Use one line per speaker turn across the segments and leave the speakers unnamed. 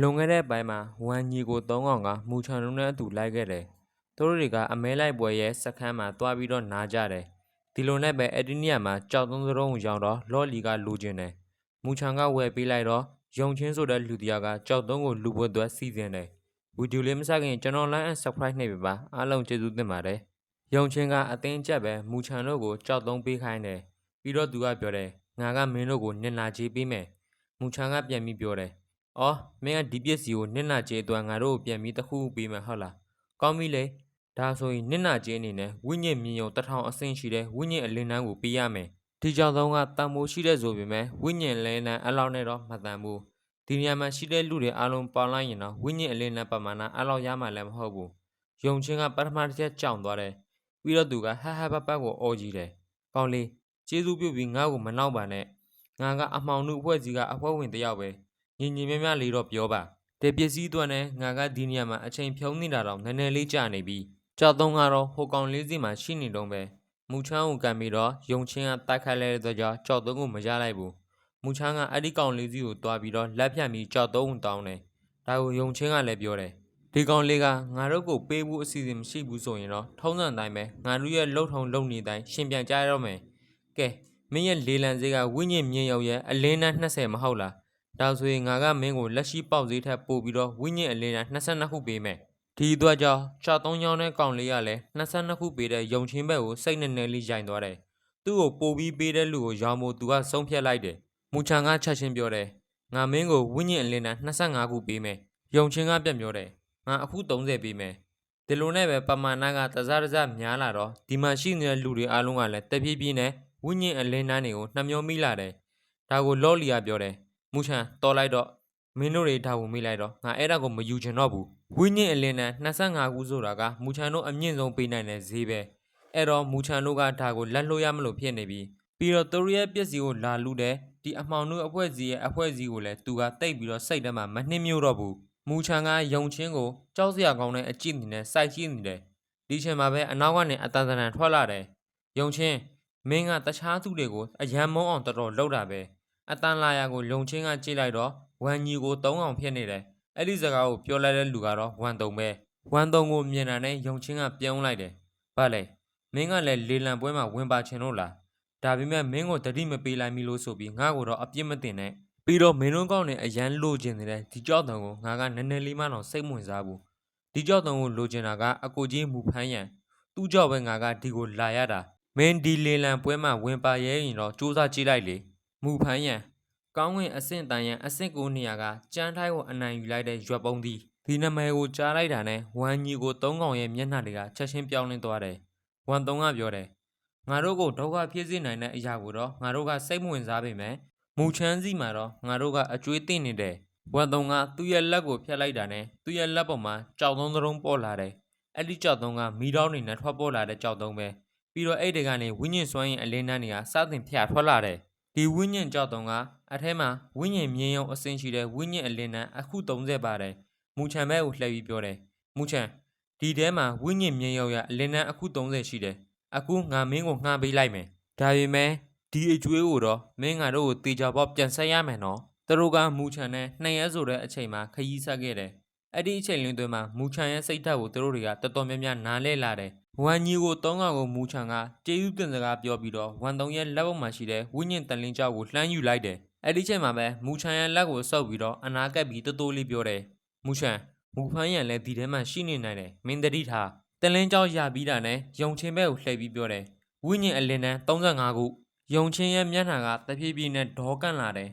လွန်ခဲ့တဲ့ပိုင်းမှာဝမ်ညီကိုသုံးကောင်ကမူချန်တို့နဲ့အတူလိုက်ခဲ့တယ်။သူတို့တွေကအမဲလိုက်ပွဲရဲ့စခန်းမှာတွားပြီးတော့နားကြတယ်။ဒီလိုနဲ့ပဲအဲ့ဒီနေရာမှာကြောက်သုံးစလုံးကိုရောက်တော့လော်လီကလူကျင်တယ်။မူချန်ကဝယ်ပေးလိုက်တော့ယုံချင်းဆိုတဲ့လူတစ်ယောက်ကကြောက်သုံးကိုလူဖို့အတွက်စီစဉ်တယ်။ဗီဒီယိုလေးမစခင်ကျွန်တော် line and subscribe နှိပ်ပေးပါအားလုံးကျေးဇူးတင်ပါတယ်။ယုံချင်းကအတင်းကျပ်ပဲမူချန်တို့ကိုကြောက်သုံးပေးခိုင်းတယ်။ပြီးတော့သူကပြောတယ်ငါကမင်းတို့ကိုနင်နာချေးပေးမယ်။မူချန်ကပြန်ပြီးပြောတယ်။ အော်မင်းကဒီပစ္စည်းကိုနစ်နာကျေးအတွက်ငါတို့ကိုပြန်ပြီးတစ်ခုခုပေးမယ်ဟုတ်လား။ကောင်းပြီလေ။ဒါဆိုရင်နစ်နာကျေးအနေနဲ့ဝိညာဉ်မြင်ယုံတစ်ထောင်အဆင့်ရှိတဲ့ဝိညာဉ်အလင်းတန်းကိုပေးရမယ်။ဒီကြောင့်တော့ကတန်မိုးရှိတဲ့ဆိုပေမဲ့ဝိညာဉ်လင်းတန်းအလောက်နဲ့တော့မတန်ဘူး။ဒီနေရာမှာရှိတဲ့လူတွေအားလုံးပေါင်းလိုက်ရင်တော့ဝိညာဉ်အလင်းတန်းပမာဏအလောက်ရမှလည်းမဟုတ်ဘူး။ယုံချင်းကပထမတစ်ချက်ကြောင်သွားတယ်။ပြီးတော့သူကဟဟပပကိုအော်ကြီးတယ်။ကောင်းလေးကျေးဇူးပြုပြီးငါ့ကိုမနှောက်ပါနဲ့။ငါကအမှောင်နှုတ်အဖွဲ့စီကအဖွဲဝင်တစ်ယောက်ပဲ။ ညီညီမြမြလေးတော့ပြောပါတေပစ္စည်းအတွက်နဲ့ငါကဒီနေရာမှာအချိန်ဖြုံးနေတာတော့နည်းနည်းလေးကြာနေပြီကြောက်သုံးကတော့ဟိုကောင်လေးစီမှာရှိနေတော့ပဲမူချမ်းကိုကန်ပြီးတော့ယုံချင်းကတိုက်ခိုက်လိုက်တဲ့ကြောင့်ကြောက်သုံးကိုမရလိုက်ဘူးမူချမ်းကအဲ့ဒီကောင်လေးစီကိုတွားပြီးတော့လက်ဖြတ်ပြီးကြောက်သုံးကိုတောင်းတယ်ဒါကိုယုံချင်းကလည်းပြောတယ်ဒီကောင်လေးကငါတို့ကိုပေးဖို့အစီအစဉ်မရှိဘူးဆိုရင်တော့ထုံးစံတိုင်းပဲငါတို့ရဲ့လှုပ်ထုံလှုပ်နေတိုင်းရှင်ပြန်ကြရတော့မယ်ကဲမင်းရဲ့လေလံစေးကဝိညာဉ်မြင်ရောက်ရဲ့အလင်းနဲ့20မဟုတ်လား ဒါဆိုရင်ငါကမင်းကိုလက်ရှိပေါက်ဈေးထက်ပို့ပြီးတော့ဝိညာဉ်အလင်းနဲ့22ခုပေးမယ်ဒီအတွက်ကြောင့်ချောက်သုံးချောင်းတဲ့ကောင်လေးကလည်း22ခုပေးတဲ့ယုံချင်းဘက်ကိုစိတ်နဲ့နဲ့လေးရိုင်သွားတယ်သူ့ကိုပို့ပြီးပေးတဲ့လူကိုရောင်းဖို့သူကဆုံးဖြတ်လိုက်တယ်မူချန်ကချက်ချင်းပြောတယ်ငါမင်းကိုဝိညာဉ်အလင်းနဲ့25ခုပေးမယ်ယုံချင်းကပြတ်ပြောတယ်ငါအခု30ပေးမယ်ဒီလိုနဲ့ပဲပမာဏကတစားတစားများလာတော့ဒီမှာရှိနေတဲ့လူတွေအားလုံးကလည်းတပြေးပြေးနဲ့ဝိညာဉ်အလင်းနှန်းတွေကိုနှမျောမိလာတယ်ဒါကိုလော်လီကပြောတယ် မူချန်တော်လိုက်တော့မင်းတို့တွေဒါကိုမိလိုက်တော့ငါအဲ့ဒါကိုမယူချင်တော့ဘူးဝိညာဉ်အလင်းနဲ့25ခုဆိုတာကမူချန်တို့အမြင့်ဆုံးပေးနိုင်တဲ့ဈေးပဲအဲ့တော့မူချန်တို့ကဒါကိုလက်လို့ရမလို့ဖြစ်နေပြီပြီးတော့သူတို့ရဲ့ပစ္စည်းကိုလာလူတဲ့ဒီအမှောင်တို့အဖွဲ့အစည်းရဲ့အဖွဲ့အစည်းကိုလည်းသူကတိတ်ပြီးတော့စိတ်ထဲမှာမနှင်းမျိုးတော့ဘူးမူချန်ကယုံချင်းကိုကြောက်စရာကောင်းတဲ့အကြည့်နေနဲ့စိုက်ကြည့်နေတယ်ဒီချိန်မှာပဲအနောက်ကနေအတန်တန်ထွက်လာတယ်ယုံချင်းမင်းကတခြားသူတွေကိုအယံမုံအောင်တော်တော်လှုပ်တာပဲ အတန်လာယာကိုလုံချင်းကကြည့်လိုက်တော့ဝမ်ညီကို၃အောင်ဖြစ်နေတယ်။အဲ့ဒီစကားကိုပြောလိုက်တဲ့လူကတော့ဝမ်တုံပဲ။ဝမ်တုံကိုမြင်တာနဲ့ယုံချင်းကပြုံးလိုက်တယ်။ဘာလဲမင်းကလည်းလေလံပွဲမှာဝင်ပါချင်လို့လား။ဒါပေမဲ့မင်းကိုတတိမပေးလိုက်မီလို့ဆိုပြီးငါ့ကိုတော့အပြစ်မတင်နဲ့။ပြီးတော့မင်းတို့ကောင်းနေအရန်လိုချင်နေတဲ့ဒီကြောက်တုံကိုငါကနည်းနည်းလေးမှတော့စိတ်ဝင်စားဘူး။ဒီကြောက်တုံကိုလိုချင်တာကအကိုကြီးမူဖမ်းရန်သူ့ကြောက်ပဲငါကဒီကိုလာရတာ။မင်းဒီလေလံပွဲမှာဝင်ပါရဲရင်တော့စူးစမ်းကြည့်လိုက်လေ။ မူဖမ်းရန်ကောင်းဝင်အဆင့်တန်ရန်အဆင့်ကိုနေရာကကြမ်းထိုင်းကိုအနိုင်ယူလိုက်တဲ့ရွက်ပုံးသည်ဒီနာမည်ကိုကြားလိုက်တာနဲ့ဝမ်ညီကိုသုံးကောင်ရဲ့မျက်နှာတွေကချက်ချင်းပြောင်းလဲသွားတယ်။ဝမ်သုံးကပြောတယ်။ငါတို့ကိုဒုက္ခဖြစ်စေနိုင်တဲ့အရာကိုတော့ငါတို့ကစိတ်မဝင်စားပေမဲ့မူချမ်းစီမှာတော့ငါတို့ကအကျွေးသိနေတယ်။ဝမ်သုံးကသူ့ရဲ့လက်ကိုဖျက်လိုက်တာနဲ့သူ့ရဲ့လက်ပေါ်မှာကြောက်သုံးသလုံးပေါ်လာတယ်။အဲ့ဒီကြောက်သုံးကမီးတောင်းနေနဲ့ထွက်ပေါ်လာတဲ့ကြောက်သုံးပဲ။ပြီးတော့အဲ့ဒီကနေဝိညာဉ်စွမ်းရင်အလင်းနှန်းတွေကစတင်ဖျက်ထွက်လာတယ်။ ဒီဝိညာဉ်ကြောက်တုံကအထဲမှာဝိညာဉ်မြင်းယုံအစင်ရှိတဲ့ဝိညာဉ်အလင်းနဲ့အခု30ပါတယ်မူချံဘဲကိုလှည့်ပြီးပြောတယ်မူချံဒီထဲမှာဝိညာဉ်မြင်းယုံရအလင်းနဲ့အခု30ရှိတယ်အခုငါမင်းကိုငှားပေးလိုက်မယ်ဒါပေမဲ့ဒီအကျွေးကိုတော့မင်းငါတို့ကိုတေချာပေါက်ပြန်ဆက်ရမယ်နော်သူတို့ကမူချံနဲ့နှစ်ရက်ဆိုတဲ့အချိန်မှာခရီးဆက်ခဲ့တယ်အဲ့ဒီအချိန်လင်းသွင်းမှာမူချံရဲ့စိတ်ဓာတ်ကိုသူတို့တွေကတော်တော်များများနားလဲလာတယ် ဝမ်ညီကိုတောင်းကောင်ကိုမူချံကကျေးဇူးတင်စကားပြောပြီးတော့ဝမ်တုံရဲ့လက်ပေါ်မှာရှိတဲ့ဝိညာဉ်တန်လင်းကြောက်ကိုလှမ်းယူလိုက်တယ်အဲ့ဒီချိန်မှာပဲမူချံရဲ့လက်ကိုဆုပ်ပြီးတော့အနာကပ်ပြီးတိုးတိုးလေးပြောတယ်မူချံမူဖန်းရံလည်းဒီထဲမှာရှိနေနိုင်တယ်မင်းတတိထားတန်လင်းကြောက်ရပြီးတာနဲ့ယုံချင်းဘက်ကိုလှည့်ပြီးပြောတယ်ဝိညာဉ်အလင်းတန်း35ခုယုံချင်းရဲ့မျက်နှာကတဖြည်းဖြည်းနဲ့ဒေါကန့်လာတယ်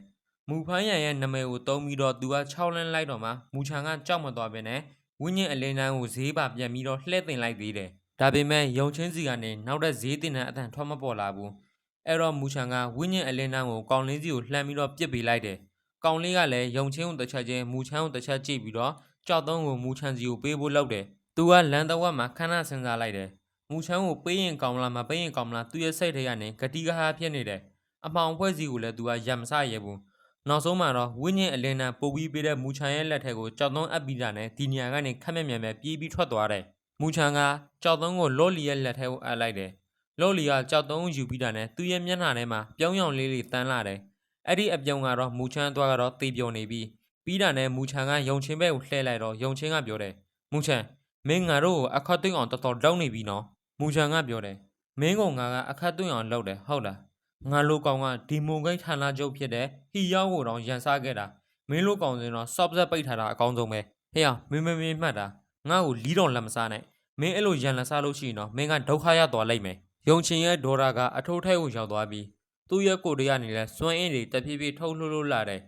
မူဖန်းရံရဲ့နာမည်ကိုတုံးပြီးတော့သူက6လန်းလိုက်တော့မှမူချံကကြောက်မသွားပဲနဲ့ဝင်းညင်အလင်းတန်းကိုဈေးပါပြန်ပြီးတော့လှည့်တင်လိုက်သေးတယ်။ ဒါပေမဲ့ယုံချင်းစီကနေနောက်တဲ့ဈေးတင်တဲ့အတန်ထွက်မပေါ်လာဘူး။အဲ့တော့မူချံကဝင်းညင်အလင်းတန်းကိုကောင်လင်းစီကိုလှမ်းပြီးတော့ပြစ်ပေးလိုက်တယ်။ကောင်လေးကလည်းယုံချင်းကိုတစ်ချက်ချင်းမူချံကိုတစ်ချက်ကြည့်ပြီးတော့ကြောက်သုံးကိုမူချံစီကိုပေးဖို့လုပ်တယ်။သူကလန်တဝက်မှာခဏစဉ်းစားလိုက်တယ်။မူချံကိုပေးရင်ကောင်းမလားမပေးရင်ကောင်းမလားသူရဲ့စိတ်ထဲကနေဂတိကဟာဖြစ်နေတယ်။အမောင်ဖွဲ့စီကိုလည်းသူကရံမစရဲဘူး။နောက်ဆုံးမှာတော့ဝင်းညင်အလင်းနာပို့ပြီးပေးတဲ့မူချန်ရဲ့လက်ထက်ကိုကြောက်သုံးအပ်ပြီးတာနဲ့ဒီနေရာကနေခက်မြက်မြက်ပဲပြေးပြီးထွက်သွားတယ်။ မူချန်ကကြောက်သုံးကိုလော့လီရဲ့လက်ထက်ကိုအပ်လိုက်တယ်။လော့လီကကြောက်သုံးကိုယူပြီးတာနဲ့သူ့ရဲ့မျက်နှာထဲမှာပြောင်းရောင်လေးတွေတန်းလာတယ်။အဲ့ဒီအပြုံကတော့မူချန်သွားကတော့တေပြုံနေပြီးပြီးတာနဲ့မူချန်ကယုံချင်းဘက်ကိုလှည့်လိုက်တော့ယုံချင်းကပြောတယ်မူချန်မင်းငါတို့ကိုအခတ်သွင်းအောင်တော်တော်တောင်းနေပြီနော်မူချန်ကပြောတယ်မင်းကငါကအခတ်သွင်းအောင်လုပ်တယ်ဟုတ်လားငါလိုကောင်ကဒီမုံကိန်းဌာနချုပ်ဖြစ်တဲ့ဟီယောကိုတော့ရန်စားခဲ့တာမင်းလိုကောင်စင်တော့စော့ပစက်ပိတ်ထားတာအကောင်းဆုံးပဲဟေ့အောင်မင်းမမင်းမှတ်တာ ငါ့ကိုလီးတော်လက်မစားနဲ့မင်းအဲ့လိုရန်လက်စားလို့ရှိရင်တော့မင်းကဒုက္ခရသွားလိမ့်မယ်ယုံချင်းရဲ့ဒေါ်ရာကအထိုးထဲကိုရောက်သွားပြီးသူ့ရဲ့ကိုယ်တရကနေလဲစွမ်းအင်းတွေတဖြည်းဖြည်းထုတ်လှုပ်လှုပ်လာတယ်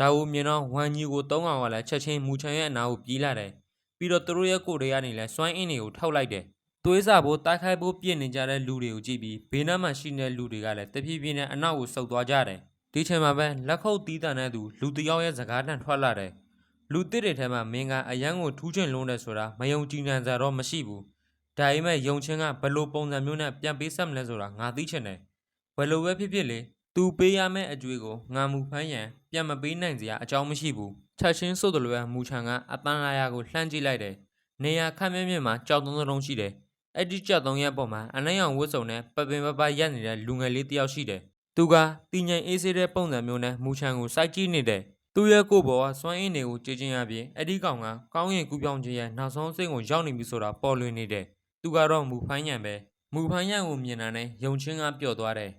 ဒါကိုမြင်တော့ဝမ်ကြီးကိုသုံးကောင်ကလည်းချက်ချင်းမူချန်ရဲ့အနာကိုပြေးလာတယ်။ပြီးတော့သူတို့ရဲ့ကိုယ်တွေကနေလည်းစွမ်းအင်းတွေကိုထောက်လိုက်တယ်။သွေးစာဖို့တိုက်ခိုက်ဖို့ပြင့်နေကြတဲ့လူတွေကိုကြည့်ပြီးဘေးနားမှာရှိနေတဲ့လူတွေကလည်းတဖြည်းဖြည်းနဲ့အနောက်ကိုဆုတ်သွားကြတယ်။ဒီချိန်မှာပဲလက်ခုပ်တီးတန်တဲ့သူလူတစ်ယောက်ရဲ့စကားတန်ထွက်လာတယ်။ လူတစ်တွေထဲမှာမင်းကအရန်ကိုထူးချွန်လုံးတယ်ဆိုတာမယုံကြည်နိုင်စရာတော့မရှိဘူး။ဒါပေမဲ့ယုံချင်းကဘယ်လိုပုံစံမျိုးနဲ့ပြန်ပေးဆက်မလဲဆိုတာငါသိချင်တယ်။ဘယ်လိုပဲဖြစ်ဖြစ်လေသူပေးရမယ့်အကျွေးကိုငါမူဖမ်းရန်ပြန်မပေးနိုင်စရာအကြောင်းမရှိဘူးချက်ချင်းဆို့တယ်လို့ရမူချန်ကအပန်းလာရကိုလှမ်းကြည့်လိုက်တယ်နေရာခန့်မြင့်မြင့်မှာကြောက်သုံးသုံးရှိတယ်အဲ့ဒီကြောက်သုံးရဲ့ပေါ်မှာအနှံ့ရောင်ဝတ်စုံနဲ့ပပင်ပပရက်နေတဲ့လူငယ်လေးတစ်ယောက်ရှိတယ်သူကတင်းငိမ်အေးဆေးတဲ့ပုံစံမျိုးနဲ့မူချန်ကိုစိုက်ကြည့်နေတယ် သူရဲ့ကိုယ်ပေါ်ကစွမ်းအင်းတွေကိုကြည်ချင်းရပြီးအဲ့ဒီကောင်ကကောင်းရင်ကူပြောင်းခြင်းရဲ့နောက်ဆုံးအဆင့်ကိုရောက်နေပြီဆိုတာပေါ်လွင်နေတယ်သူကတော့မူဖမ်းရန်ပဲမူဖမ်းရန်ကိုမြင်တာနဲ့ယုံချင်းကပျော့သွားတယ်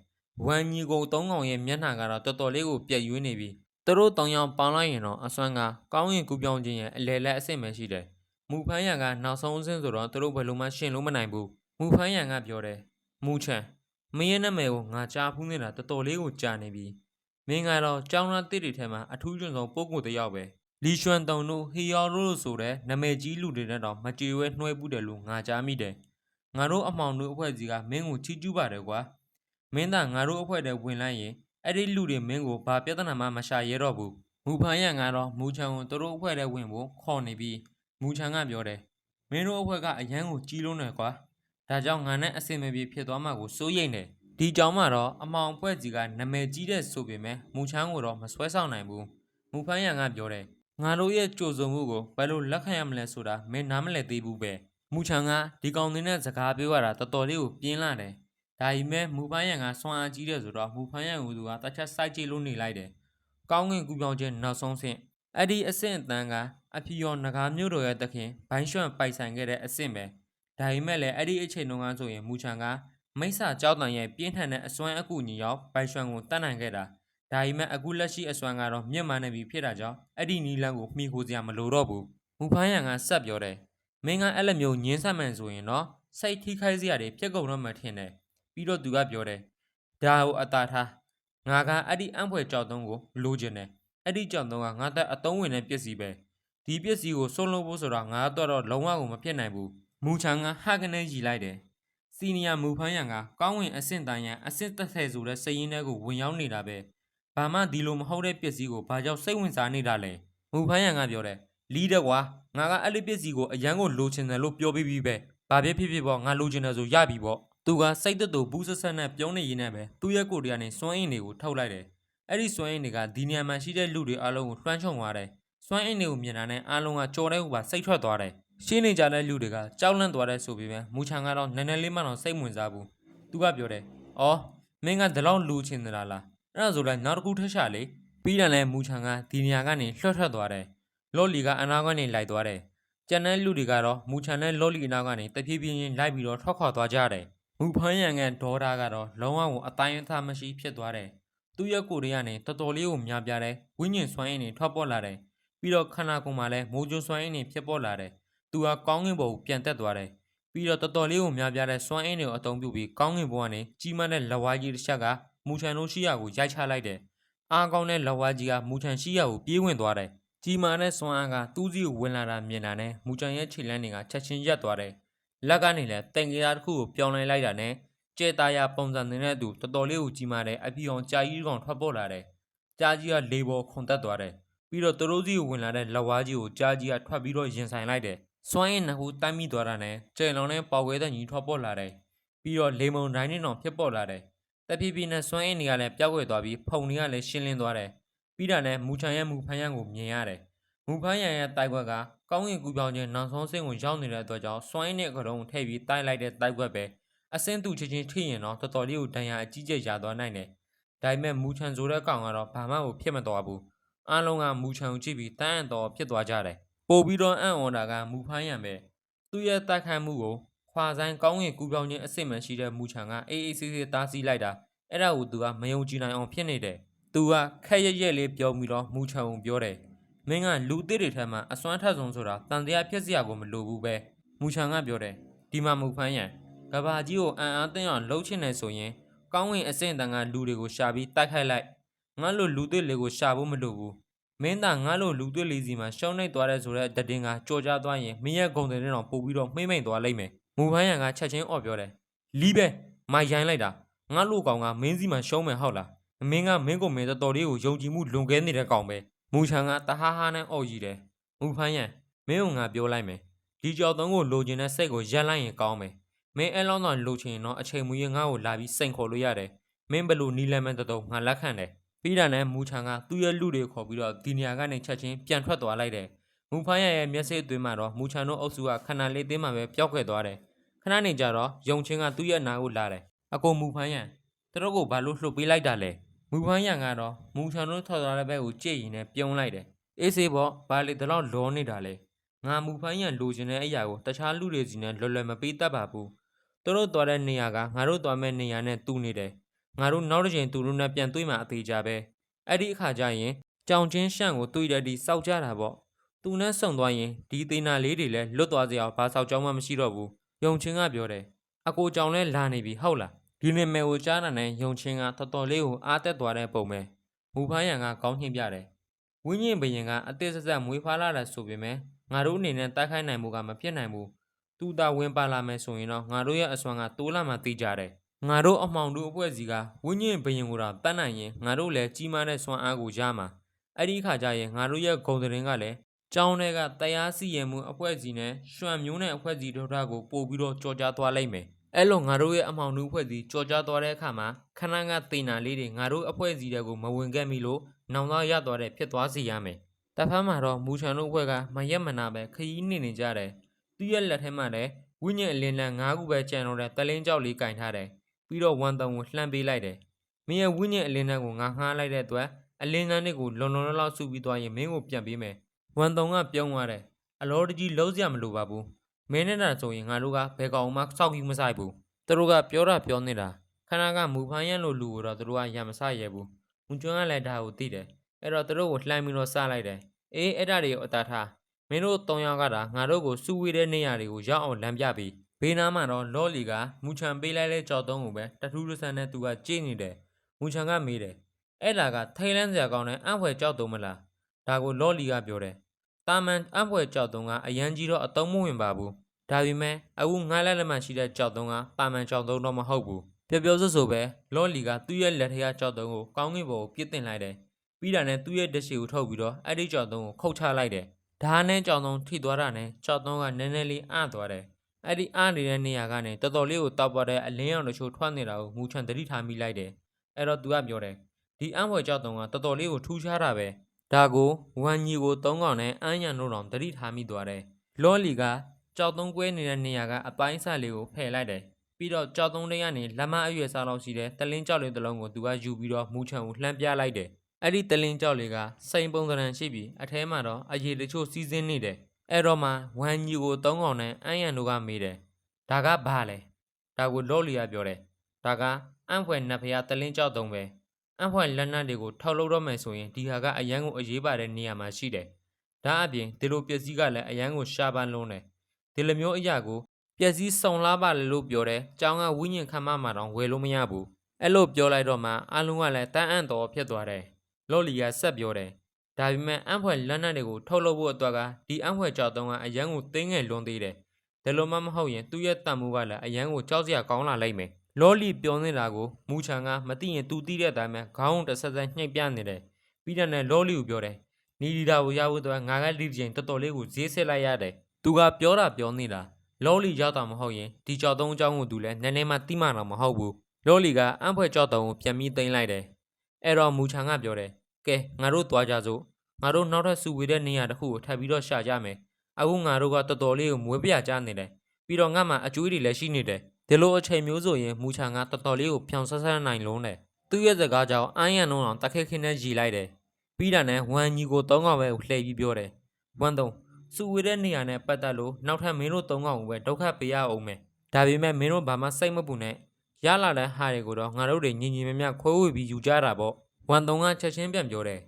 ဝမ်ညီကိုသုံးကောင်ရဲ့မျက်နှာကတော့တော်တော်လေးကိုပြက်ရွေးနေပြီသူတို့တောင်ယောင်ပေါင်းလိုက်ရင်တော့အစွမ်းကကောင်းရင်ကူပြောင်းခြင်းရဲ့အလဲလက်အဆင့်ပဲရှိတယ်မူဖမ်းရံကနောက်ဆုံးအဆင့်ဆိုတော့သူတို့ဘယ်လိုမှရှင်းလို့မနိုင်ဘူးမူဖမ်းရံကပြောတယ်မူချန်မင်းရဲ့နာမည်ကိုငါကြားဖူးနေတာတော်တော်လေးကိုကြားနေပြီ မင်းကတော့ကျောင်းသားတစ်တွေထဲမှာအထူးကျွန်းဆုံးပုံကိုတစ်ယောက်ပဲလီရွှန်တုံတို့ဟီယောတို့ဆိုတဲ့နာမည်ကြီးလူတွေနဲ့တော့မကြွေဝဲနှွှဲပူးတယ်လို့ငါကြားမိတယ်ငါတို့အမောင်တို့အဖွဲ့ကြီးကမင်းကိုချီးကျူးပါတယ်ကွာမင်းသားငါတို့အဖွဲ့ထဲဝင်လိုက်ရင်အဲ့ဒီလူတွေမင်းကိုဘာပြဿနာမှမရှာရဲတော့ဘူးမူဖန်ရန်ကတော့မူချန်ကိုသူတို့အဖွဲ့ထဲဝင်ဖို့ခေါ်နေပြီးမူချန်ကပြောတယ်မင်းတို့အဖွဲ့ကအရန်ကိုကြီးလုံးတယ်ကွာဒါကြောင့်ငါနဲ့အစင်မပြေဖြစ်သွားမှာကိုစိုးရိမ်တယ် ဒီကြောင်မှာတော့အမောင်အဖွဲ့ကြီးကနာမည်ကြီးတဲ့ဆိုပေမဲ့မူချန်ကိုတော့မဆွဲဆောင်နိုင်ဘူးမူဖန်ရန်ကပြောတယ်ငါတို့ရဲ့ကြိုစုံမှုကိုဘယ်လိုလက်ခံရမလဲဆိုတာမင်းနားမလည်သေးဘူးပဲမူချန်ကဒီကောင်တွေနဲ့စကားပြောရတာတော်တော်လေးကိုပြင်းလာတယ်ဒါပေမဲ့မူဖမ်းရံကဆွမ်းအားကြီးတယ်ဆိုတော့မူဖမ်းရံကိုသူကတစ်ချက်စိုက်ကြည့်လို့နေလိုက်တယ်။ကောင်းကင်ကူပြောင်းခြင်းနောက်ဆုံးဆင့်အဲ့ဒီအဆင့်အတန်းကအဖြူရောငကားမျိုးတော်ရဲ့တခင်ဘိုင်းရွှန့်ပိုက်ဆိုင်ခဲ့တဲ့အဆင့်ပဲ။ဒါပေမဲ့လည်းအဲ့ဒီအချိန်တုန်းကဆိုရင်မူချန်က မိစ္ဆာကြောက်တန်ရဲ့ပြင်းထန်တဲ့အစွမ်းအကူအညီရောက်ဘိုင်းရွှန့်ကိုတတ်နိုင်ခဲ့တာ။ဒါပေမဲ့အခုလက်ရှိအစွမ်းကတော့မြင့်မားနေပြီဖြစ်တာကြောင့်အဲ့ဒီနီလန်းကိုမှီခိုစရာမလိုတော့ဘူး။မူဖမ်းရံကဆက်ပြောတယ်။မင်းကအဲ့လိုမျိုးညင်းဆက်မှန်ဆိုရင်တော့စိတ်ထိခိုက်စရာတွေဖြစ်ကုန်တော့မှထင်တယ်။ပြီးတော့သူကပြောတယ်ဒါကိုအတာထားငါကအဲ့ဒီအံ့ဖွယ်ကြောက်တုံးကိုလိုချင်တယ်အဲ့ဒီကြောက်တုံးကငါတက်အတုံးဝင်တဲ့ပစ္စည်းပဲဒီပစ္စည်းကိုဆုံးလို့ဖို့ဆိုတော့ငါတော့တော့လုံးဝကိုမဖြစ်နိုင်ဘူးမူချန်ကဟကနေရီလိုက်တယ် စီနီယာမူဖန်းရံကကောင်းဝင်အဆင့်တန်းရန်အဆင့်သက်ဆယ်ဆိုတဲ့စည်ရင်းထဲကိုဝင်ရောက်နေတာပဲဘာမှဒီလိုမဟုတ်တဲ့ပစ္စည်းကိုဘာကြောင့်စိတ်ဝင်စားနေတာလဲမူဖန်းရံကပြောတယ်လီးတယ်ကွာငါကအဲ့ဒီပစ္စည်းကိုအရန်ကိုလိုချင်တယ်လို့ပြောပြီးပြီပဲဘာဖြစ်ဖြစ်ဖြစ်ပေါ့ငါလိုချင်တယ်ဆိုရပြီပေါ့သူကစိတ်သက်သူဘူးဆက်ဆက်နဲ့ပြုံးနေရင်းနဲ့ပဲသူ့ရဲ့ကိုယ်တရကနေစွမ်းအင်တွေကိုထုတ်လိုက်တယ်။အဲ့ဒီစွမ်းအင်တွေကဒီနေရာမှာရှိတဲ့လူတွေအားလုံးကိုလွှမ်းခြုံသွားတယ်။စွမ်းအင်တွေကိုမြင်တာနဲ့အားလုံးကကြော်တဲ့ဥပါစိတ်ထွက်သွားတယ်။ ရှင်းနေကြတဲ့လူတွေကကြောက်လန့်သွားတဲ့ဆိုပြီးပဲမူချန်ကတော့နည်းနည်းလေးမှတော့စိတ်ဝင်စားဘူး။သူကပြောတယ်။အော်မင်းကဒီလောက်လူချင်သလားလား။အဲ့ဒါဆိုလည်းနောက်တစ်ခုထပ်ရှာလေ။ပြီးတယ်လဲမူချန်ကဒီနေရာကနေလွှတ်ထွက်သွားတယ်။လော်လီကအနာကနေလိုက်သွားတယ်။ကျန်တဲ့လူတွေကတော့မူချန်နဲ့လော်လီအနာကနေတဖြည်းဖြည်းချင်းလိုက်ပြီးတော့ထွက်ခွာသွားကြတယ်။မူဖမ်းရံကဒေါ်ဒါကတော့လုံးဝကိုအတိုင်းအသားမရှိဖြစ်သွားတယ်။သူ့ရဲ့ကိုယ်တွေကနေတော်တော်လေးကိုများပြားတဲ့ဝိညာဉ်စွမ်းအင်တွေထွက်ပေါ်လာတယ်။ပြီးတော့ခန္ဓာကိုယ်မှာလည်းမိုးကြိုးစွမ်းအင်တွေဖြစ်ပေါ်လာတယ်။ သူကကောင်းကင်ဘုံကိုပြန်တက်သွားတယ်။ပြီးတော့တော်တော်လေးကိုများပြားတဲ့စွမ်းအင်တွေကိုအသုံးပြုပြီးကောင်းကင်ဘုံကနေကြီးမားတဲ့လက်ဝါးကြီးတစ်ချက်ကမူချန်တို့ရှိရာကိုရိုက်ချလိုက်တယ်။အားကောင်းတဲ့လက်ဝါးကြီးကမူချန်ရှိရာကိုပြေးဝင်သွားတယ်။ကြီးမားတဲ့စွမ်းအားကသူ့စီကိုဝင်လာတာမြင်တာနဲ့မူချန်ရဲ့ခြေလမ်းတွေကချက်ချင်းရက်သွားတယ်။လက်ကနေလည်းတင်ကြရာတစ်ခုကိုပြောင်းလဲလိုက်တာနဲ့ကျဲသားရပုံစံနဲ့အတူတော်တော်လေးကိုကြီးမားတဲ့အပြည့်အောင်ကြာကြီးကောင်ထွက်ပေါ်လာတယ်။ကြာကြီးကလေပေါ်ခုန်တက်သွားတယ်။ပြီးတော့သူတို့စီကိုဝင်လာတဲ့လက်ဝါးကြီးကိုကြာကြီးကထွက်ပြီးတော့ရင်ဆိုင်လိုက်တယ်။ စွမ်းရင်နှစ်ခုတိုက်မိသွားတာနဲ့ကျဲလောင်နဲ့ပေါက်ခွဲတဲ့ညီထွက်ပေါ်လာတယ်။ပြီးတော့လေမုံတိုင်းနဲ့တော့ဖြစ်ပေါ်လာတယ်။တဖြည်းဖြည်းနဲ့စွမ်းရင်တွေကလည်းပျောက်ကွယ်သွားပြီးဖုန်တွေကလည်းရှင်းလင်းသွားတယ်။ပြီးတာနဲ့မူချန်ရဲ့မူဖန်းရန်ကိုမြင်ရတယ်။မူဖန်းရံရဲ့တိုက်ခွက်ကကောင်းကင်ကူပြောင်းခြင်းနောက်ဆုံးဆင့်ကိုရောက်နေတဲ့အတွက်ကြောင့်စွိုင်းတဲ့ကရုံးထည့်ပြီးတိုက်လိုက်တဲ့တိုက်ခွက်ပဲအစင်းသူချင်းချင်းထိရင်တော့တော်တော်လေးကိုဒဏ်ရာအကြီးကျယ်ရသွားနိုင်တယ်။ဒါပေမဲ့မူချန်ဆိုတဲ့ကောင်ကတော့ဘာမှကိုဖြစ်မသွားဘူးအားလုံးကမူချံကိုကြည့်ပြီးတန်းအံ့တော်ဖြစ်သွားကြတယ် ပို့ပြီးတော့အံ့ဩတာကမူဖမ်းရံပဲသူ့ရဲ့တိုက်ခိုက်မှုကိုခွာဆိုင်ကောင်းကင်ကူးပြောင်းခြင်းအစ်စ်မှန်ရှိတဲ့မူချံကအေးအေးဆေးဆေးတားဆီးလိုက်တာအဲ့ဒါကိုသူကမယုံကြည်နိုင်အောင်ဖြစ်နေတယ်သူကခက်ရက်ရက်လေးပြောပြီးတော့မူချံကိုပြောတယ်မင်းကလူအစ်စ်တွေထက်မှအစွမ်းထက်ဆုံးဆိုတာတန်တရားဖြစ်စရာကိုမလိုဘူးပဲမူချန်ကပြောတယ်ဒီမှာမူဖမ်းရန်ကဘာကြီးကိုအံ့အားသင့်အောင်လှုပ်ချင်နေဆိုရင်ကောင်းဝင်အဆင့်တန်ကလူတွေကိုရှာပြီးတိုက်ခိုက်လိုက်ငါလိုလူသစ်လေးကိုရှာဖို့မလိုဘူး မင်းသားငါလိုလူသစ်လေးစီမှာရှုံးနေသွားတဲ့ဆိုတဲ့တည်င်းကကြော်ကြသွားရင်မင်းရဲ့ဂုံတွေနဲ့တော့ပို့ပြီးတော့မှိမ့်မိန်သွားလိမ့်မယ်မူဖမ်းရန်ကချက်ချင်းអော်ပြောတယ်လီးပဲမိုင်ရိုင်းလိုက်တာငါလိုကောင်ကမင်းစီမှာရှုံးမယ်ဟုတ်လားမင်းကမင်းကိုမင်းတော်တော်လေးကိုယုံကြည်မှုလွန်ကဲနေတဲ့ကောင်ပဲမူချန်ကတဟားဟားနဲ့အော်ကြီးတယ်။မူဖမ်းရန်မင်းကငါပြောလိုက်မယ်။ဒီကြောက်သုံးကိုလိုချင်တဲ့စိတ်ကိုရက်လိုက်ရင်ကောင်းမယ်။မင်းအဲလောင်းတော့လိုချင်ရင်တော့အချိန်မူရင်ငါ့ကိုလာပြီးစိန်ခေါ်လို့ရတယ်။မင်းဘလို့နီလန်မန်တတော်ငါလက်ခံတယ်။ ပြီးတာနဲ့မူချန်ကသူ့ရဲ့လူတွေခေါ်ပြီးတော့ဒီနေရာကနေချက်ချင်းပြန်ထွက်သွားလိုက်တယ်။မူဖမ်းရရဲ့မျက်စိအတွင်းမှာတော့မူချန်တို့အုပ်စုကခဏလေးသေးမှပဲပျောက်ခဲ့သွားတယ်။ခဏနေကြတော့ယုံချင်းကသူ့ရဲ့နာကိုလာတယ်။အကိုမူဖမ်းရန်သူတို့ကိုဘာလို့လှုပ်ပေးလိုက်တာလဲ။မူဖမ်းရံကတော့မူချန်တို့ထွက်သွားတဲ့ဘက်ကိုကြည့်ရင်လည်းပြုံးလိုက်တယ်အေးစေးပေါ့ဘာလေတလောက်လောနေတာလဲငါမူဖမ်းရံလိုချင်တဲ့အရာကိုတခြားလူတွေစီနဲ့လွယ်လွယ်မပေးတတ်ပါဘူးသူတို့သွားတဲ့နေရာကငါတို့သွားမဲ့နေရာနဲ့တူနေတယ် ငါတို့နောက်တစ်ချိန်သူတို့နဲ့ပြန်တွေ့မှအသေးကြပဲအဲ့ဒီအခါကျရင်ကြောင်ချင်းရှန့်ကိုတွေ့တဲ့ဒီစောက်ကြတာပေါ့သူနဲ့ဆုံသွားရင်ဒီသေးနာလေးတွေလည်းလွတ်သွားစရာဘာစောက်ကြောင်းမှမရှိတော့ဘူးယုံချင်းကပြောတယ်အကိုကြောင်လဲလာနေပြီဟုတ်လားဒီနေမယ်ကိုကြားတာနဲ့ယုံချင်းကတော်တော်လေးကိုအားတက်သွားတဲ့ပုံပဲမူဖမ်းရံကကောင်းညှင်းပြတယ်ဝင်းညင်ဘရင်ကအတစ်ဆက်ဆက်မွေးဖွားလာတာဆိုပေမဲ့ငါတို့အနေနဲ့တိုက်ခိုက်နိုင်မှုကမဖြစ်နိုင်ဘူးသူတာဝင်ပါလာမယ်ဆိုရင်တော့ငါတို့ရဲ့အစွမ်းကတိုးလာမှသိကြတယ် ငါတို့အမောင်တို့အဖွဲ့စီကဝင်းညင်ဘရင်ကိုတော့တတ်နိုင်ရင်ငါတို့လည်းကြီးမားတဲ့စွမ်းအားကိုရမှာအဲ့ဒီခါကျရင်ငါတို့ရဲ့ဂုံတရင်ကလည်းကျောင်းထဲကတရားစီရင်မှုအဖွဲ့စီနဲ့ရွှံမျိုးနဲ့အဖွဲ့စီတို့တာကိုပို့ပြီးတော့ကြော်ကြားသွားလိုက်မယ်အဲ့လိုငါတို့ရဲ့အမောင်တို့အဖွဲ့စီကြော်ကြားသွားတဲ့အခါမှာခဏကတိန်နာလေးတွေငါတို့အဖွဲ့စီတွေကိုမဝင်ခဲ့မိလို့နောင်တော့ရသွားတဲ့ဖြစ်သွားစီရမယ်။တဖက်မှာတော့မူချန်တို့အဖွဲ့ကမရက်မနာပဲခရီးနေနေကြတယ်။သူ့ရဲ့လက်ထဲမှာလည်းဝိညာဉ်အလင်းလန်း၅ခုပဲကျန်တော့တဲ့တလင်းကြောက်လေးကင်ထားတယ်။ ပြီးတော့ဝန်တန်ကိုလှမ်းပေးလိုက်တယ်။မင်းရဲ့ဝိညာဉ်အလင်းလန်းကိုငါငှားလိုက်တဲ့အတွက်အလင်းလန်းတွေကိုလွန်လွန်လောက်လောက်စုပြီးသွားရင်မင်းကိုပြန်ပေးမယ်။ဝန်တန်ကပြုံးသွားတယ်။အလောတကြီးလုံးစရာမလိုပါဘူး။မင်းနဲ့တာဆိုရင်ငါတို့ကဘယ်ကောင်မှစောက်ကြီးမဆိုင်ဘူးသူတို့ကပြောတာပြောနေတာခဏကမူဖမ်းရန်လို့လူကိုတော့သူတို့ကရံမဆရဲဘူးမူကျွန်းကလည်းဒါကိုသိတယ်အဲ့တော့သူတို့ကိုလှမ်းပြီးတော့စလိုက်တယ်အေးအဲ့ဒါတွေကိုအတားထားမင်းတို့၃ယောက်ကတာငါတို့ကိုစူဝေးတဲ့နေရာတွေကိုရောက်အောင်လမ်းပြပြီး ဘေးနားမှာတော့လော်လီကမူချံပေးလိုက်တဲ့ကြော်တုံးကိုပဲတထူးထဆန်းနဲ့သူကကြည့်နေတယ်မူချံကမေးတယ်အဲ့ဒါကထိတ်လန့်စရာကောင်းတဲ့အံ့ဖွယ်ကြောက်တုံးမလားဒါကိုလော်လီကပြောတယ်တာမန်အံ့ဖွယ်ကြောက်တုံးကအရန်ကြီးတော့အတုံးမဝင်ပါဘူးဒါပေမဲ့အခုငားလက်လက်မှရှိတဲ့ကြောက်တုံးကပါမန်ကြောက်တုံးတော့မဟုတ်ဘူးပျော်ပျော်ဆွဆွပဲလော်လီကသူ့ရဲ့လက်ထက်ကကြောက်တုံးကိုကောင်းကင်ဘုံကိုပြစ်တင်လိုက်တယ်ပြီးတာနဲ့သူ့ရဲ့တက်ရှိကိုထုတ်ပြီးတော့အဲ့ဒီကြောက်တုံးကိုခုတ်ချလိုက်တယ်ဓာတ်နဲ့ကြောက်တုံးထိသွားတာနဲ့ကြောက်တုံးကနည်းနည်းလေးအံ့သွားတယ် အဲ့ဒီအံ့နေတဲ့နေရာကနေတော်တော်လေးကိုတောက်ပွားတဲ့အလင်းရောင်တချို့ထွက်နေတာကိုမူချန်တတိထားမိလိုက်တယ်အဲ့တော့သူကပြောတယ်ဒီအံ့ဖွယ်ကြောက်တုံးကတော်တော်လေးကိုထူးခြားတာပဲဒါကိုဝမ်ညီကိုသုံးကောင်နဲ့အန်းရန်တို့တော်တတိထားမိသွားတယ်လော်လီကကြောက်သုံးကွဲနေတဲ့နေရာကအပိုင်းစားလေးကိုဖယ်လိုက်တယ်။ပြီးတော့ကြောက်သုံးလေးကနေလက်မအရွယ်စားလောက်ရှိတဲ့တလင်းကြောက်လေးတစ်လုံးကိုသူကယူပြီးတော့မူချံကိုလှမ်းပြလိုက်တယ်။အဲ့ဒီတလင်းကြောက်လေးကစိန်ပုံသဏ္ဍာန်ရှိပြီးအထဲမှာတော့အရေတချို့စီးစင်းနေတယ်။ အဲ့တော့မှဝမ်ကြီးကိုသုံးကောင်နဲ့အန်ရန်တို့ကမေးတယ်။ဒါကဘာလဲ။ဒါကိုလော်လီယာပြောတယ်။ဒါကအန့်ဖွယ်နတ်ဖျားတလင်းကြောက်သုံးပဲ။အန့်ဖွယ်လက်နက်တွေကိုထောက်လုပ်တော့မယ်ဆိုရင်ဒီဟာကအရန်ကိုအရေးပါတဲ့နေရာမှာရှိတယ်။ဒါအပြင်ဒီလိုပစ္စည်းကလည်းအရန်ကိုရှားပန်းလုံးတယ်။ဒီလိုမျိုးအရာကိုပျက်စီးဆောင်လာပါလေလို့ပြောတယ်။ကျောင်းကဝိညာဉ်ခမ်းမမှာတော့ဝယ်လို့မရဘူး။အဲ့လိုပြောလိုက်တော့မှအားလုံးကလည်းတန်းအံ့တော်ဖြစ်သွားတယ်။လော်လီကဆက်ပြောတယ်။ ဒါပေမဲ့အံ့ဖွယ်လက်နက်တွေကိုထုတ်လုပ်ဖို့အတွက်ကဒီအံ့ဖွယ်ကြောက်တုံးကအရန်ကိုတင်းငယ်လွန်သေးတယ်။ဒါလိုမှမဟုတ်ရင်သူ့ရဲ့တန်မှုကလည်းအရန်ကိုကြောက်စရာကောင်းလာလိမ့်မယ်။လော်လီပြောနေတာကိုမူချန်ကမသိရင်သူသိတဲ့အတိုင်းပဲခေါင်းတစ်ဆက်ဆက်ညှိပ်ပြနေတယ်။ပြီးတော့လည်းလော်လီကိုပြောတယ်။နီဒီတာကိုရဖို့အတွက်ငါကလီချင်းတော်တော်လေးကိုဈေးဆက်လိုက်ရတယ်။သူကပြောတာပြောနေတာလောလီရောက်တာမဟုတ်ရင်ဒီကြောက်သုံးအကြောင်းကိုသူလည်းနည်းနည်းမှတိမှတော့မဟုတ်ဘူးလောလီကအံ့ဖွယ်ကြောက်တုံကိုပြန်ပြီးသိမ်းလိုက်တယ်အဲ့တော့မူချန်ကပြောတယ် ကဲငါတို့သွားကြစို့ငါတို့နောက်ထပ်စုဝေးတဲ့နေရာတစ်ခုကိုထပ်ပြီးတော့ရှာကြမယ်အခုငါတို့ကတော်တော်လေးကိုမွေးပြကြနေတယ်ပြီးတော့ငါမှအကျွေးတွေလည်းရှိနေတယ်ဒီလိုအချိန်မျိုးဆိုရင်မူချန်ကတော်တော်လေးကိုဖြောင်ဆက်ဆက်နိုင်လုံးတယ်သူ့ရဲ့စကားကြောင့်အန်းရန်လုံးအောင်တခက်ခင်းနဲ့ရီလိုက်တယ်ပြီးတာနဲ့ဝမ်ညီကိုသုံးကောင်ပဲကိုလှည့်ပြီးပြောတယ်ဝမ်သုံးစုဝေတဲ့နေရာနဲ့ပတ်သက်လို့နောက်ထပ်မင်းတို့သုံးကောင်ကိုပဲဒုက္ခပေးရအောင်မယ်ဒါပေမဲ့မင်းတို့ဘာမှစိတ်မပူနဲ့ရလာတဲ့ဟာတွေကိုတော့ငါတို့တွေညီညီမြမြခွဲဝေပြီးယူကြတာပေါ့ ဝမ်သုံးကချက်ချင်းပြန်ပြောတယ်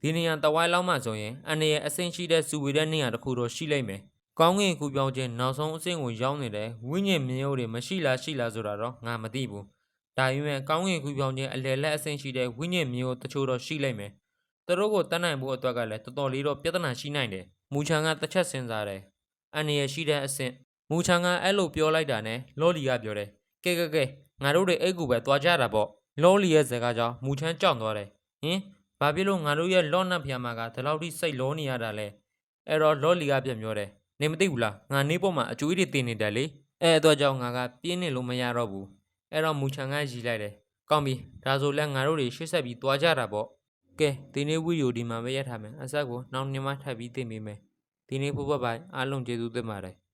ဒီနေရာတဝိုင်းလောက်မှဆိုရင်အန်ရရဲ့အဆင့်ရှိတဲ့စုဝေတဲ့နေရာတစ်ခုတော့ရှိလိမ့်မယ်ကောင်းကင်ကူပြောင်းခြင်းနောက်ဆုံးအဆင့်ကိုရောက်နေတဲ့ဝိညာဉ်မျိုးတွေမရှိလားရှိလားဆိုတာတော့ငါမသိဘူးဒါပေမဲ့ကောင်းကင်ကူပြောင်းခြင်းအလယ်လက်အဆင့်ရှိတဲ့ဝိညာဉ်မျိုးတချို့တော့ရှိလိမ့်မယ်။သူတို့ကိုတတ်နိုင်ဖို့အတွက်ကလည်းတော်တော်လေးတော့ပြဿနာရှိနိုင်တယ်။မူချန်ကတစ်ချက်စဉ်းစားတယ်။အန်ရရှိတဲ့အဆင့်မူချန်ကအဲ့လိုပြောလိုက်တာနဲ့လော်လီကပြောတယ်။ကဲကဲကဲငါတို့တွေအိတ်ကူပဲသွားကြတာပေါ့။ လော်လီရဲ့ဇာတ်ကားကြောင့်မူချန်ကြောက်သွားတယ်။ဟင်ဘာဖြစ်လို့ငါတို့ရဲ့လော့နတ်ဖျားမှာကဒီလောက်ထိစိတ်လောနေရတာလဲ။အဲ့တော့လော်လီကပြန်ပြောတယ်။နေမသိဘူးလားငါနေပေါ်မှာအကျွေးတွေတင်နေတယ်လေ။အဲ့အတွက်ကြောင့်ငါကပြင်းနေလို့မရတော့ဘူး။အဲ့တော့မူချန်ကရီလိုက်တယ်။ကောင်းပြီ။ဒါဆိုလဲငါတို့တွေရှေ့ဆက်ပြီးသွားကြတာပေါ့။ကဲဒီနေ့ဝီဒီယိုဒီမှာပဲရထားမယ်။အဆက်ကိုနောက်နေ့မှထပ်ပြီးတင်ပေးမယ်။ဒီနေ့ဖို့ပတ်ပိုင်းအားလုံးကျေးဇူးတင်ပါတယ်။